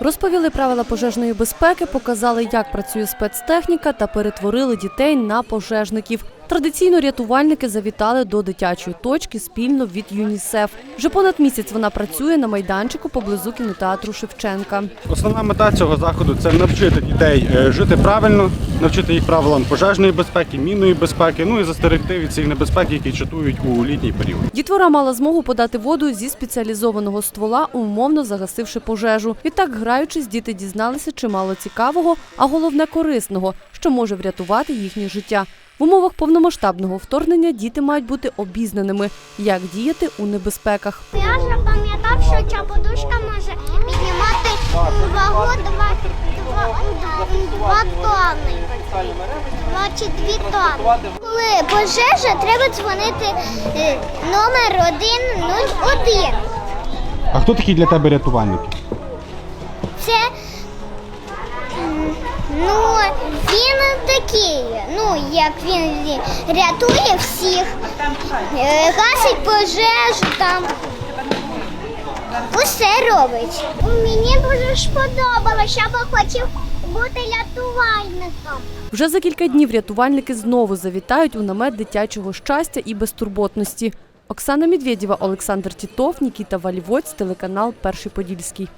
Розповіли правила пожежної безпеки, показали, як працює спецтехніка та перетворили дітей на пожежників. Традиційно рятувальники завітали до дитячої точки спільно від ЮНІСЕФ. Вже понад місяць вона працює на майданчику поблизу кінотеатру Шевченка. Основна мета цього заходу це навчити дітей е, жити правильно, навчити їх правилам пожежної безпеки, мінної безпеки, ну і застерегти від цих небезпек, які чатують у літній період. Дітвора мала змогу подати воду зі спеціалізованого ствола, умовно загасивши пожежу. Відтак, граючись, діти дізналися чимало цікавого, а головне корисного, що може врятувати їхнє життя. В умовах повномасштабного вторгнення діти мають бути обізнаними, як діяти у небезпеках. Я вже пам'ятав, що ця подушка може піднімати вагу два, два, два тонни. Два чи дві тонни. Коли пожежа, треба дзвонити е, номер 101. А хто такі для тебе рятувальники? Це ну, він такий, як він рятує всіх, е, гасить пожежу там. Усе робить. Мені дуже сподобалося, я би хотів бути рятувальником. Вже за кілька днів рятувальники знову завітають у намет дитячого щастя і безтурботності. Оксана Медведєва, Олександр Тітов, Нікіта Валівоць, телеканал Перший Подільський.